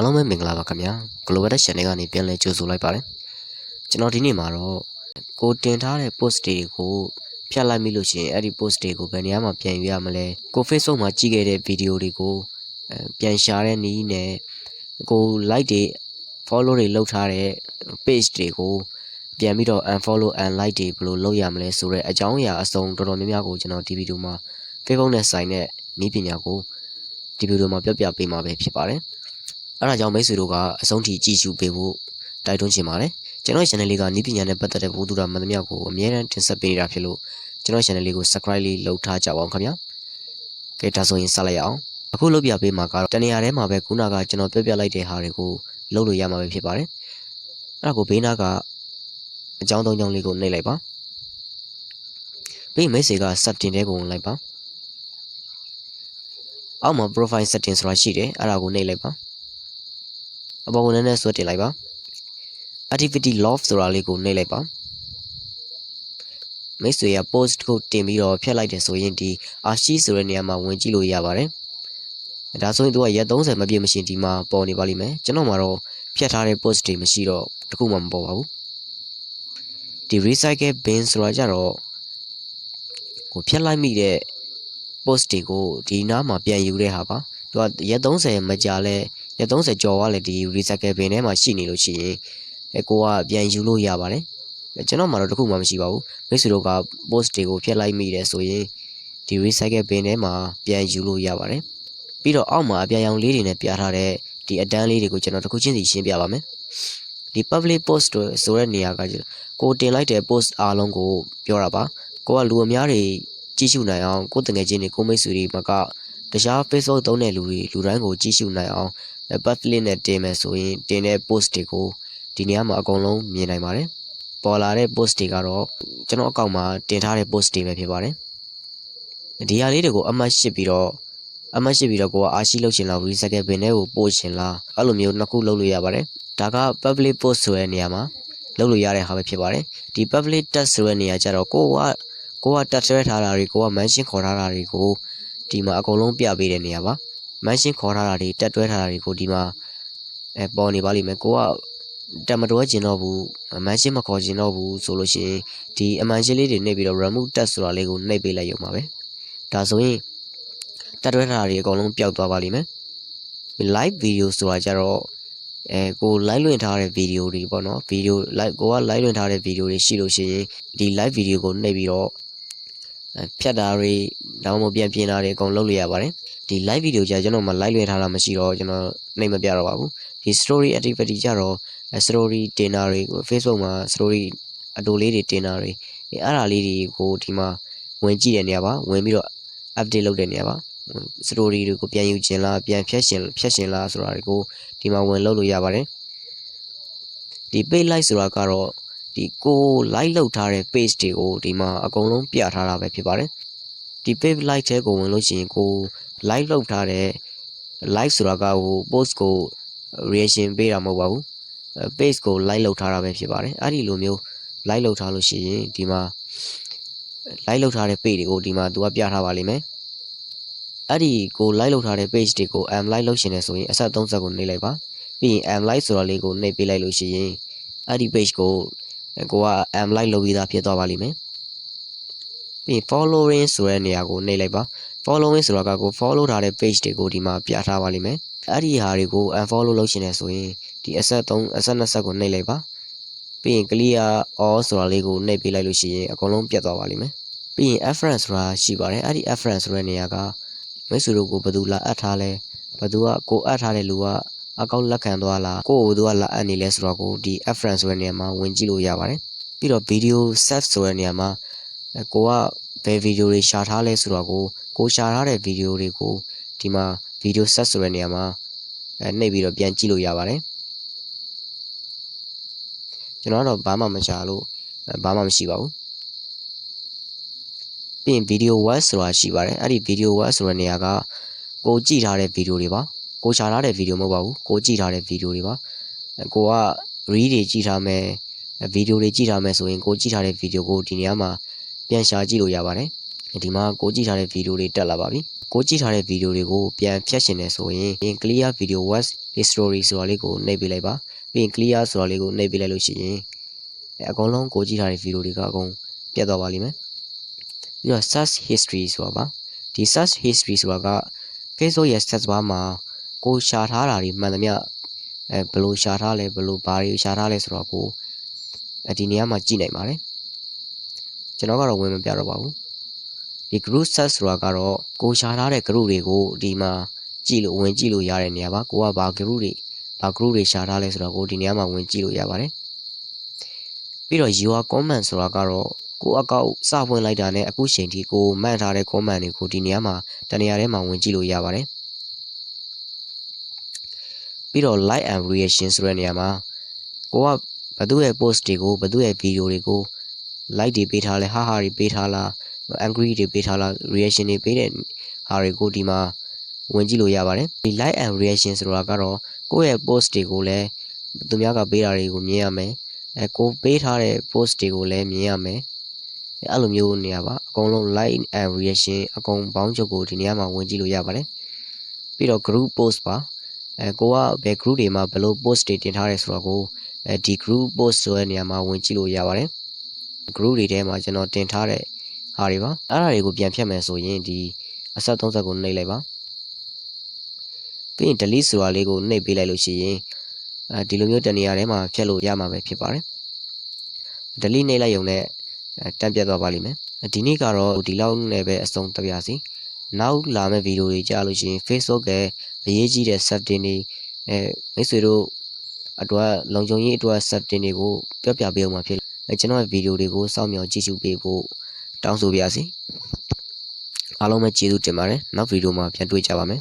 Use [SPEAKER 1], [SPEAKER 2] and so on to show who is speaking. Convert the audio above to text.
[SPEAKER 1] အားလုံးပဲမင်္ဂလာပါခင်ဗျာ Global Tech Channel ကနေပြန်လည်ကြိုဆိုလိုက်ပါတယ်ကျွန်တော်ဒီနေ့မှာတော့ကိုတင်ထားတဲ့ post တွေကိုဖြတ်လိုက်မိလို့ရှိရင်အဲ့ဒီ post တွေကိုဘယ်နေရာမှာပြန်ယူရမလဲကို Facebook မှာကြည့်ခဲ့တဲ့ video တွေကိုအဲပြန်ရှာတဲ့နည်းနဲ့ကို like တွေ follow တွေလုပ်ထားတဲ့ page တွေကိုပြန်ပြီးတော့ unfollow and like တွေဘယ်လိုလုပ်ရမလဲဆိုတော့အကြောင်းအရာအစုံတော်တော်များများကိုကျွန်တော်ဒီဗီဒီယိုမှာ Facebook နဲ့ဆိုင်တဲ့နည်းပညာကိုဒီဗီဒီယိုမှာပြပြပေးမှာပဲဖြစ်ပါတယ် အဲဒါကြောင့်မိတ်ဆွေတို့ကအဆုံးထိကြည့်ရှုပေးဖို့တိုက်တွန်းချင်ပါတယ်ကျွန်တော် channel လေးကနည်းပညာနဲ့ပတ်သက်တဲ့ဘုဒ္ဓရာမှန်သမျှကိုအမြဲတမ်းတင်ဆက်ပေးနေတာဖြစ်လို့ကျွန်တော် channel လေးကို subscribe လေးလုပ်ထားကြပါအောင်ခင်ဗျာကဲဒါဆိုရင်ဆက်လိုက်ရအောင်အခုလုပ်ပြပေးမှာကတော့တနေရာထဲမှာပဲခုနကကျွန်တော်ပြပြလိုက်တဲ့ဟာတွေကိုလုပ်လို့ရမှာပဲဖြစ်ပါတယ်အဲ့ဒါကိုဘေးနားကအကြောင်းသုံးကြောင်းလေးကိုနှိပ်လိုက်ပါပြီးမိတ်ဆွေက setting တဲကိုဝင်လိုက်ပါအောက်မှာ profile setting ဆိုတာရှိတယ်အဲ့ဒါကိုနှိပ်လိုက်ပါ အပေါ်ကိုနည်းနည်းဆွဲတင်လိုက်ပါ activity log ဆိုတာလေးကိုနှိပ်လိုက်ပါမိတ်ဆွေက post ကိုတင်ပြီးတော့ဖျက်လိုက်တယ်ဆိုရင်ဒီ archive ဆိုတဲ့နေရာမှာဝင်ကြည့်လို့ရပါတယ်ဒါဆိုရင်သူကရက်30မပြည့်မရှင်ဒီမှာပေါ်နေပါလိမ့်မယ်ကျွန်တော်မှာတော့ဖြတ်ထားတဲ့ post တွေမရှိတော့တခုမှမပေါ်ပါဘူးဒီ recycle bin ဆိုတာကြတော့ဟိုဖြတ်လိုက်မိတဲ့ post တွေကိုဒီနားမှာပြန်ယူတဲ့ဟာပါသူကရက်30မကြာလဲ ရက်30ကျော်သွားလဲဒီ recycle bin ထဲမှာရှိနေလို့ရှိရင်အဲကိုကပြန်ယူလို့ရပါတယ်ကျွန်တော်မှတော့တခုမှမရှိပါဘူးမိတ်ဆွေတို့က post တွေကိုဖျက်လိုက်မိတယ်ဆိုရင်ဒီ recycle bin ထဲမှာပြန်ယူလို့ရပါတယ်ပြီးတော့အောက်မှာအပြာရောင်လေးတွေနဲ့ပြထားတဲ့ဒီအတန်းလေးတွေကိုကျွန်တော်တခုချင်းစီရှင်းပြပါမယ်ဒီ public post ဆိုတဲ့နေရာကကိုတင်လိုက်တဲ့ post အားလုံးကိုပြောတာပါကိုကလူအများတွေကြည့်ရှုနိုင်အောင်ကိုတငယ်ချင်းတွေကိုမိတ်ဆွေတွေမှာကတခြား Facebook သုံးတဲ့လူတွေလူတိုင်းကိုကြည့်ရှုနိုင်အောင် public နဲ့တင်မယ်ဆိုရင်တင်တဲ့ post တွေကိုဒီနေရာမှာအကုန်လုံးမြင်နိုင်ပါတယ်ပေါ်လာတဲ့ post တွေကတော့ကျွန်တော်အကောင့်မှာတင်ထားတဲ့ post တွေပဲဖြစ်ပါတယ်ဒီဟာလေးတွေကိုအမှတ်ရှစ်ပြီးတော့အမှတ်ရှိပြီးတော့ကိုကအာရှိလုပ်ချင်လား recycle bin ထဲကိုပို့ချင်လားအဲ့လိုမျိုးနှစ်ခုလုပ်လို့ရပါတယ်ဒါက public post ဆိုတဲ့နေရာမှာလုပ်လို့ရတဲ့ဟာပဲဖြစ်ပါတယ်ဒီ public test ဆိုတဲ့နေရာကျတော့ကိုကကိုကတက်ဆွဲထားတာတွေကိုက mention ခေါ်ထားတာတွေကိုဒီမှာအကုန်လုံးပြပေးတဲ့နေရာပါ mention ခေါ်ထားတာတွေတက်တွဲထားတာတွေကိုဒီမှာအဲပေါ်နေပါလိမ့်မယ်ကိုကတမတော်ကျင်တော့ဘူး mention မခေါ်ကျင်တော့ဘူးဆိုလို့ရှိရင်ဒီအမှန်ရှင်းလေးတွေနှိပ်ပြီးတော့ remove test ဆိုတာလေးကိုနှိပ်ပေးလိုက်ရုံပါပဲဒါဆိုရင်တက်တွဲထားတာတွေအကုန်လုံးပျောက်သွားပါလိမ့်မယ် live video ဆိုတာကြတော့အဲကို live လွှင့်ထားတဲ့ video တွေပေါ့နော် video live ကိုက live လွှင့်ထားတဲ့ video တွေရှိလို့ရှိရင်ဒီ live video ကိုနှိပ်ပြီးတော့ ဖြတ်တာတွေတောင်းမပြန်ပြင်တာတွေအကုန်လုပ်လို့ရပါတယ်ဒီ live video ကြာကျွန်တော်မှ live လွှင့်ထားတာမရှိတော့ကျွန်တော်နှိပ်မပြတော့ပါဘူးဒီ story activity ကြတော့ story တင်တာတွေ Facebook မှာ story အတူလေးတွေတင်တာတွေအဲအဲ့ဒါလေးတွေကိုဒီမှာဝင်ကြည့်တဲ့နေရာပါဝင်ပြီးတော့ update လုပ်တဲ့နေရာပါ story တွေကိုပြန်ယူခြင်းလားပြန်ဖြတ်ရှင်ဖြတ်ရှင်လားဆိုတာတွေကိုဒီမှာဝင်လုပ်လို့ရပါတယ်ဒီ page like ဆိုတာကတော့ ဒီကို like လုပ်ထားတဲ့ page တွေကိုဒီမှာအကုန်လုံးပြထားတာပဲဖြစ်ပါတယ်ဒီ page like ထဲကိုဝင်လို့ရှိရင်ကို like လုပ်ထားတဲ့ like ဆိုတာကဟို post ကို reaction ပေးတာမဟုတ်ပါဘူး page ကို like လုပ်ထားတာပဲဖြစ်ပါတယ်အဲ့ဒီလိုမျိုး like လုပ်ထားလို့ရှိရင်ဒီမှာ like လုပ်ထားတဲ့ page တွေကိုဒီမှာသူကပြထားပါလိမ့်မယ်အဲ့ဒီကို like လုပ်ထားတဲ့ page တွေကို am like လုပ်ရှင်နေဆိုရင်အဆက်30ကိုနှိပ်လိုက်ပါပြီးရင် am like ဆိုတော့လေးကိုနှိပ်ပေးလိုက်လို့ရှိရင်အဲ့ဒီ page ကို ကိုက am like လုပ်ပြီးသားဖြစ်သွားပါလိမ့်မယ်ပြီးရင် following ဆိုတဲ့နေရာကိုနှိပ်လိုက်ပါ following ဆိုတာကကို follow ထားတဲ့ page တွေကိုဒီမှာပြထားပါလိမ့်မယ်အဲ့ဒီဟာတွေကို unfollow လုပ်ရှင်နေဆိုရင်ဒီအဆက်3အဆက်20ကိုနှိပ်လိုက်ပါပြီးရင် clear all ဆိုတာလေးကိုနှိပ်ပေးလိုက်လို့ရှိရင်အကုန်လုံးပြတ်သွားပါလိမ့်မယ်ပြီးရင် reference ဆိုတာရှိပါတယ်အဲ့ဒီ reference ဆိုတဲ့နေရာကမိတ်ဆွေတို့ကိုဘယ်သူလာအပ်ထားလဲဘယ်သူကကိုအပ်ထားတဲ့လူက အကောက်လက်ခံသွားလားကိုကိုသူကလာအပ်နေလဲဆိုတော့ကိုဒီ reference ဆိုတဲ့နေရာမှာဝင်ကြည့်လို့ရပါတယ်ပြီးတော့ video save ဆိုတဲ့နေရာမှာကိုကဘယ်ဗီဒီယိုတွေရှာထားလဲဆိုတော့ကိုကိုရှာထားတဲ့ဗီဒီယိုတွေကိုဒီမှာ video set ဆိုတဲ့နေရာမှာအဲနှိပ်ပြီးတော့ပြန်ကြည့်လို့ရပါတယ်ကျွန်တော်ကတော့ဘာမှမရှာလို့ဘာမှမရှိပါဘူးပြီးရင် video watch ဆိုတာရှိပါတယ်အဲ့ဒီ video watch ဆိုတဲ့နေရာကကိုကြည့်ထားတဲ့ဗီဒီယိုတွေပါ ကိုရှာထားတဲ့ဗီဒီယိုမဟုတ်ပါဘူးကိုကြည့်ထားတဲ့ဗီဒီယိုတွေပါကိုက read တွေကြည့်ထားမယ်ဗီဒီယိုတွေကြည့်ထားမယ်ဆိုရင်ကိုကြည့်ထားတဲ့ဗီဒီယိုကိုဒီနေရာမှာပြန်ရှာကြည့်လို့ရပါတယ်ဒီမှာကိုကြည့်ထားတဲ့ဗီဒီယိုတွေတက်လာပါပြီကိုကြည့်ထားတဲ့ဗီဒီယိုတွေကိုပြန်ဖြတ်ရှင်နေဆိုရင်ရင် clear video was history ဆိုတာလေးကိုနှိပ်ပေးလိုက်ပါပြီးရင် clear ဆိုတာလေးကိုနှိပ်ပေးလိုက်လို့ရှိရင်အဲအကုန်လုံးကိုကြည့်ထားတဲ့ဗီဒီယိုတွေကအကုန်ပြတ်သွားပါလိမ့်မယ်ပြီးတော့ search history ဆိုတာပါဒီ search history ဆိုတာက Facebook ရဲ့ search bar မှာ ကိုရှာထားတာတွေမှန်သမျှအဲဘယ်လိုရှာထားလဲဘယ်လိုဘာတွေရှာထားလဲဆိုတော့ကိုအဲဒီနေရာမှာကြည့်နိုင်ပါတယ်ကျွန်တော်ကတော့ဝင်မပြတော့ပါဘူးဒီ group search ဆိုတာကတော့ကိုရှာထားတဲ့ group တွေကိုဒီမှာကြည့်လို့ဝင်ကြည့်လို့ရတဲ့နေရာပါကိုကဘာ group တွေဘာ group တွေရှာထားလဲဆိုတော့ကိုဒီနေရာမှာဝင်ကြည့်လို့ရပါတယ်ပြီးတော့ your comment ဆိုတာကတော့ကိုအကောက်စဖွင့်လိုက်တာနဲ့အခုချိန်ထိကိုမှတ်ထားတဲ့ comment တွေကိုဒီနေရာမှာတနေရာထဲမှာဝင်ကြည့်လို့ရပါတယ် ပြီးတော့ like and reaction ဆိုတဲ့နေရာမှာကိုကဘသူ့ရဲ့ post တွေကိုဘသူ့ရဲ့ video တွေကို like တွေပေးထားလဲဟာဟာတွေပေးထားလား angry တွေပေးထားလား reaction တွေပေးတဲ့ဟာတွေကိုဒီမှာဝင်ကြည့်လို့ရပါတယ်ဒီ like and reaction ဆိုတာကတော့ကိုယ့်ရဲ့ post တွေကိုလည်းသူများကပေးတာတွေကိုမြင်ရမယ်အဲကိုပေးထားတဲ့ post တွေကိုလည်းမြင်ရမယ်အဲ့လိုမျိုးနေရာပါအကုန်လုံး like and reaction အကုန်ပေါင်းချုပ်ကိုဒီနေရာမှာဝင်ကြည့်လို့ရပါတယ်ပြီးတော့ group post ပါ အဲကိုကဘယ် group တွေမှာဘယ်လို post တွေတင်ထားရဲဆိုတော့ကိုအဲဒီ group post ဆိုတဲ့နေရာမှာဝင်ကြည့်လို့ရပါတယ် group တွေထဲမှာကျွန်တော်တင်ထားတဲ့ဟာတွေပါအဲ့ဒါတွေကိုပြန်ဖြတ်မယ်ဆိုရင်ဒီအဆက်30ကိုနှိပ်လိုက်ပါပြီးရင် delete ဆိုတာလေးကိုနှိပ်ပေးလိုက်လို့ရှိရင်အဲဒီလိုမျိုးတနေရာထဲမှာဖြတ်လို့ရမှာပဲဖြစ်ပါတယ် delete နှိပ်လိုက်ရုံနဲ့တန့်ပြတ်သွားပါလိမ့်မယ်ဒီနေ့ကတော့ဒီလောက်နဲ့ပဲအဆုံးသပြစီနောက်လာမယ့်ဗီဒီယိုတွေကြားလို့ရှိရင် Facebook ရဲ့ အရေးကြီးတဲ့ setting တွေအဲမိတ်ဆွေတို့အတွက်လုံခြုံရေးအတွက် setting တွေကိုပြောပြပေးအောင်မှာဖြစ်အဲကျွန်တော်ရဲ့ဗီဒီယိုတွေကိုစောင့်မျှော်ကြည့်ရှုပေးဖို့တောင်းဆိုပါရစေအားလုံးပဲကျေးဇူးတင်ပါတယ်နောက်ဗီဒီယိုမှာပြန်တွေ့ကြပါမယ်